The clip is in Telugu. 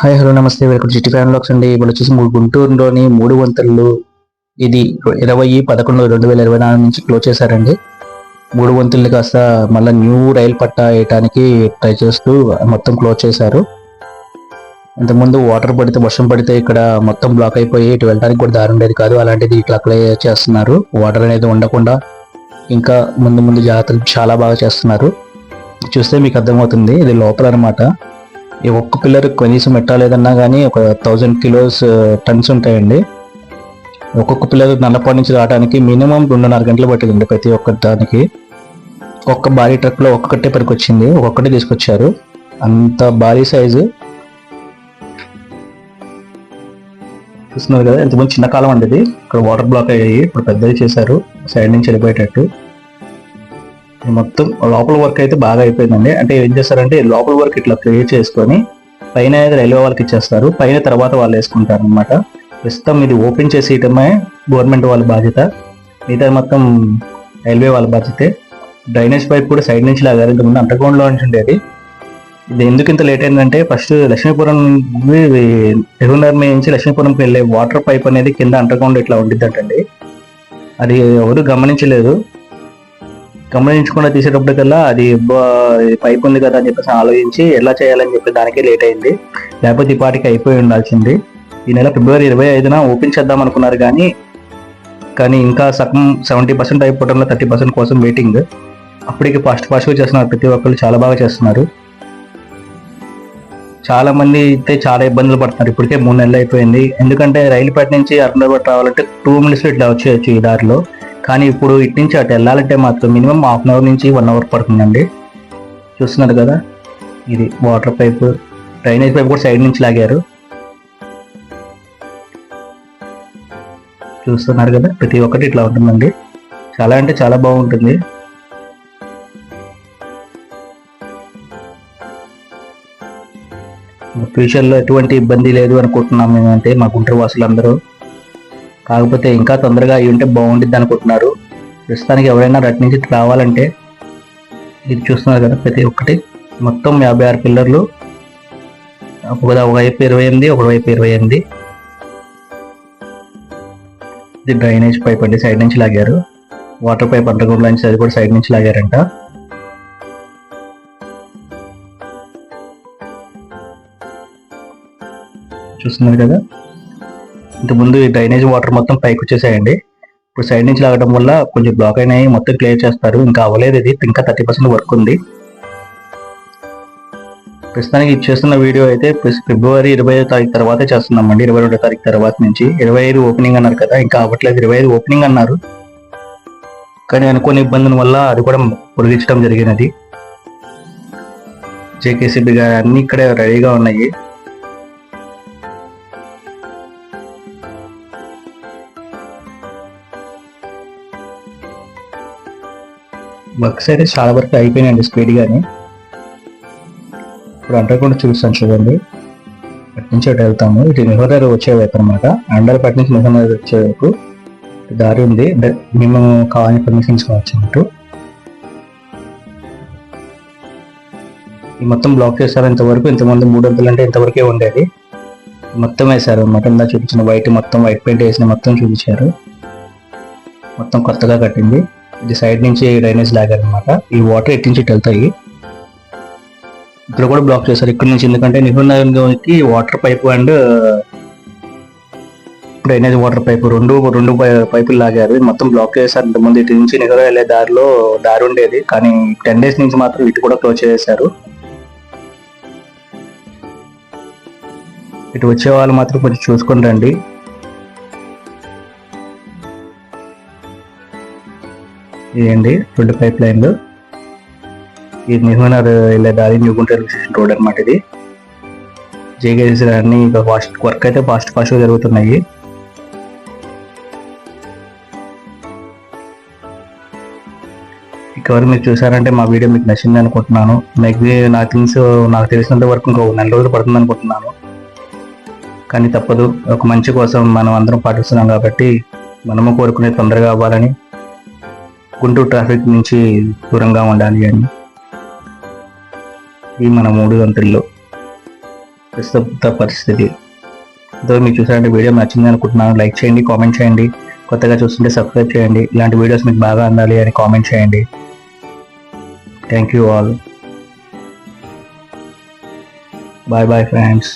హాయ్ హలో నమస్తే. వెల్కమ్ జిటి ఫ్యాన్ అండి. ఇప్పుడు వచ్చేసి గుంటూరులోని మూడు వంతులు ఇది ఇరవై పదకొండు రెండు వేల ఇరవై నాలుగు నుంచి క్లోజ్ చేశారండి. మూడు వంతుల్ని కాస్త మళ్ళీ న్యూ రైలు పట్టా వేయటానికి ట్రై చేస్తూ మొత్తం క్లోజ్ చేశారు. ఇంతకుముందు వాటర్ పడితే వర్షం పడితే ఇక్కడ మొత్తం బ్లాక్ అయిపోయి ఇటు వెళ్ళడానికి కూడా దారి ఉండేది కాదు. అలాంటిది ఇట్లా అప్లై చేస్తున్నారు. వాటర్ అనేది ఉండకుండా ఇంకా ముందు ముందు జాగ్రత్తలు చాలా బాగా చేస్తున్నారు. చూస్తే మీకు అర్థమవుతుంది. ఇది లోపల అనమాట ఈ ఒక్క పిల్లర్ కనీసం ఎట్టాలేదన్నా కానీ ఒక థౌజండ్ కిలోస్ టన్స్ ఉంటాయండి. ఒక్కొక్క పిల్లర్ నల్లపాటి నుంచి రావడానికి మినిమం రెండున్నర గంటలు పట్టిందండి ప్రతి ఒక్క దానికి. ఒక్క భారీ ట్రక్లో ఒక్కొక్కటే పనికొచ్చింది ఒక్కొక్కటే తీసుకొచ్చారు. అంత భారీ సైజు. చూస్తున్నారు కదా ఇంతకుముందు చిన్న కాలం అండి ఇది. ఇక్కడ వాటర్ బ్లాక్ అయ్యాయి ఇప్పుడు పెద్దది చేశారు. సైడ్ నుంచి వెళ్ళిపోయేటట్టు. మొత్తం లోపల వర్క్ అయితే బాగా అయిపోయిందండి. అంటే ఏం చేస్తారంటే లోపల వర్క్ ఇట్లా క్రియేట్ చేసుకొని పైన అయితే రైల్వే వాళ్ళకి ఇచ్చేస్తారు. పైన తర్వాత వాళ్ళు వేసుకుంటారు అనమాట ప్రస్తుతం ఇది ఓపెన్ చేసి ఇయటమే గవర్నమెంట్ వాళ్ళ బాధ్యత. మిగతా మొత్తం రైల్వే వాళ్ళ బాధ్యతే. డ్రైనేజ్ పైప్ కూడా సైడ్ నుంచి లాగారు ఇంతకుముందు అండర్గ్రౌండ్లో నుంచి ఉండేది. ఇది ఎందుకు ఇంత లేట్ అయిందంటే ఫస్ట్ లక్ష్మీపురం తిరువనర్మి నుంచి లక్ష్మీపురంకి వెళ్ళే వాటర్ పైప్ అనేది కింద అండర్గ్రౌండ్ ఇట్లా ఉండిద్దంటండి. అది ఎవరు గమనించలేదు. గమనించకుండా తీసేటప్పటికల్లా అది పైప్ ఉంది కదా అని చెప్పేసి ఆలోచించి ఎలా చేయాలని చెప్పి దానికే లేట్ అయింది. లేకపోతే ఈ పాటికి అయిపోయి ఉండాల్సింది. ఈ నెల ఫిబ్రవరి ఇరవై ఐదున ఓపెన్ చేద్దాం అనుకున్నారు కానీ కానీ ఇంకా సగం సెవెంటీ పర్సెంట్ అయిపోవడంలో థర్టీ పర్సెంట్ కోసం వెయిటింగ్ అప్పటికి ఫాస్ట్ ఫాస్ట్గా చేస్తున్నారు ప్రతి ఒక్కరు చాలా బాగా చేస్తున్నారు. చాలా మంది అయితే చాలా ఇబ్బందులు పడుతున్నారు. ఇప్పటికే మూడు నెలలు అయిపోయింది. ఎందుకంటే రైలుపేట నుంచి అరుణాబాద్ రావాలంటే టూ మినిట్స్ ఇట్లా వచ్చేయచ్చు ఈ దారిలో. కానీ ఇప్పుడు ఇటు నుంచి అటు వెళ్ళాలంటే మాత్రం మినిమం హాఫ్ అన్ అవర్ నుంచి వన్ అవర్ పడుతుందండి. చూస్తున్నారు కదా ఇది వాటర్ పైప్ డ్రైనేజ్ పైప్ కూడా సైడ్ నుంచి లాగారు. చూస్తున్నారు కదా ప్రతి ఒక్కటి ఇట్లా ఉంటుందండి. చాలా అంటే చాలా బాగుంటుంది. ఫ్యూచర్లో ఎటువంటి ఇబ్బంది లేదు అనుకుంటున్నాం మేమంటే మా గుంటూరు వాసులందరూ. కాకపోతే ఇంకా తొందరగా అయి ఉంటే బాగుండిద్ది అనుకుంటున్నారు. ప్రస్తుతానికి ఎవరైనా రట్ నుంచి రావాలంటే ఇది చూస్తున్నారు కదా ప్రతి ఒక్కటి. మొత్తం యాభై ఆరు పిల్లర్లు. ఒక వైపు ఇరవై ఎనిమిది ఒక వైపు ఇరవై ఎనిమిది. ఇది డ్రైనేజ్ పైప్ అండి సైడ్ నుంచి లాగారు. వాటర్ పైప్ అండర్ గ్రౌండ్ నుంచి అది కూడా సైడ్ నుంచి లాగారంట. చూస్తున్నారు కదా? ఇంతకుముందు డ్రైనేజ్ వాటర్ మొత్తం పైకి వచ్చేసాయండి. ఇప్పుడు సైడ్ నుంచి లాగడం వల్ల కొంచెం బ్లాక్ అయినాయి మొత్తం క్లియర్ చేస్తారు. ఇంకా అవ్వలేదు ఇది ఇంకా థర్టీ పర్సెంట్ వర్క్ ఉంది. ప్రస్తుతానికి ఇది చేస్తున్న వీడియో అయితే ఫిబ్రవరి ఇరవై తారీఖు తర్వాతే చేస్తున్నామండి. ఇరవై రెండో తారీఖు తర్వాత నుంచి. ఇరవై ఐదు ఓపెనింగ్ అన్నారు కదా ఇంకా అవ్వట్లేదు. ఇరవై ఐదు ఓపెనింగ్ అన్నారు. కానీ అనుకోని ఇబ్బందుల వల్ల అది కూడా పొడిగించడం జరిగినది. జేకేసీబీ గారు అన్ని ఇక్కడే రెడీగా ఉన్నాయి. వర్క్స్ అయితే చాలా వరకు అయిపోయినాయండి స్పీడ్గానే. ఇప్పుడు అండర్ కూడా చూస్తాను చూడండి. అటు నుంచి అటు వెళ్తాము. ఇటు నిహోదర్ వచ్చే వైపు అనమాట అండర్ పట్టి నుంచి నిహోదర్ వచ్చే వైపు. దారి ఉంది. మేము కావాలని పర్మిషన్స్ వచ్చినట్టు ఈ మొత్తం బ్లాక్ చేశారు ఇంతవరకు. ఇంతమంది మూడు వందలు అంటే ఇంతవరకే ఉండేది. మొత్తం వేశారు అనమాట ఇందా చూపించిన వైట్ మొత్తం వైట్ పెయింట్ వేసిన మొత్తం చూపించారు. మొత్తం కొత్తగా కట్టింది. ఇది సైడ్ నుంచి డ్రైనేజ్ లాగారు అనమాట ఈ వాటర్ ఎట్టి నుంచి ఇటు వెళ్తాయి? ఇక్కడ కూడా బ్లాక్ చేశారు. ఇక్కడ నుంచి ఎందుకంటే నిహుల్కి water pipe and drainage water pipe రెండు రెండు పైపులు లాగారు. మొత్తం బ్లాక్ చేశారు. ఇంతకుముందు ఇటు నుంచి నిహుల వెళ్ళే దారిలో దారి ఉండేది. కానీ టెన్ డేస్ నుంచి మాత్రం ఇటు కూడా క్లోజ్ చేశారు ఇటు వచ్చే వాళ్ళు మాత్రం కొంచెం చూసుకుని రండి. ఇదండి రెండు పైప్ లైన్లు ఇది నిహోనర్ వెళ్ళే దారి న్యూ గుంటూరు స్టేషన్ రోడ్ అనమాట ఇది. జేకేసీ అన్ని ఇంకా ఫాస్ట్ వర్క్ అయితే ఫాస్ట్ ఫాస్ట్గా జరుగుతున్నాయి. ఇక్కడ మీరు చూసారంటే మా వీడియో మీకు నచ్చింది అనుకుంటున్నాను. మీకు నాకు తెలిసి నాకు తెలిసినంత వరకు ఇంకో నెల రోజులు పడుతుంది అనుకుంటున్నాను. కానీ తప్పదు ఒక మంచి కోసం మనం అందరం పాటిస్తున్నాం కాబట్టి మనము కోరుకునే తొందరగా అవ్వాలని గుంటూరు ట్రాఫిక్ నుంచి దూరంగా ఉండాలి అని ఇది మన మూడు గంటల్లో ప్రస్తుత పరిస్థితి. ఇదో మీరు చూసారంటే వీడియో నచ్చింది అనుకుంటున్నాను. లైక్ చేయండి కామెంట్ చేయండి. కొత్తగా చూస్తుంటే సబ్స్క్రైబ్ చేయండి. ఇలాంటి వీడియోస్ మీకు బాగా అందాలి అని కామెంట్ చేయండి. Thank you all bye bye friends